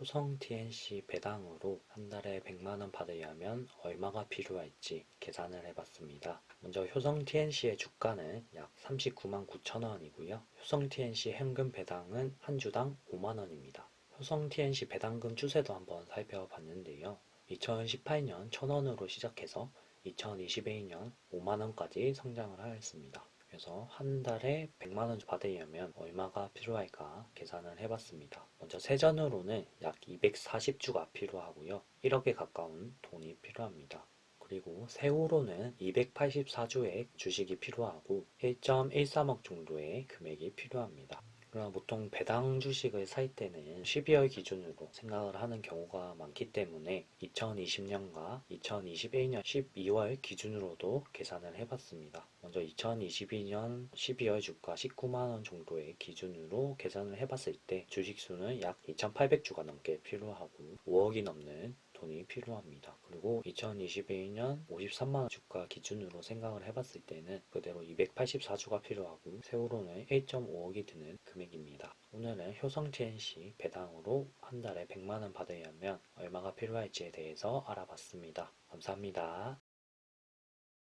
효성 TNC 배당으로 한 달에 100만원 받으려면 얼마가 필요할지 계산을 해봤습니다. 먼저 효성 TNC의 주가는 약 39만 9천원이고요. 효성 TNC 현금 배당은 한 주당 5만원입니다. 효성 TNC 배당금 추세도 한번 살펴봤는데요. 2018년 1000원으로 시작해서 2022년 5만원까지 성장을 하였습니다. 그래서 한 달에 100만원 받으려면 얼마가 필요할까 계산을 해봤습니다. 먼저 세전으로는 약 240주가 필요하고요. 1억에 가까운 돈이 필요합니다. 그리고 세후로는 284주의 주식이 필요하고 1.13억 정도의 금액이 필요합니다. 그러나 보통 배당 주식을 살 때는 12월 기준으로 생각을 하는 경우가 많기 때문에 2020년과 2021년 12월 기준으로도 계산을 해봤습니다. 먼저 2022년 12월 주가 19만원 정도의 기준으로 계산을 해봤을 때 주식수는 약 2,800주가 넘게 필요하고 5억이 넘는 돈이 필요합니다. 그리고 2021년 53만원 주가 기준으로 생각을 해봤을 때는 그대로 284주가 필요하고 세후로는 1.5억이 드는 금액입니다. 오늘은 효성 TNC 배당으로 한 달에 100만원 받으려면 얼마가 필요할지에 대해서 알아봤습니다. 감사합니다.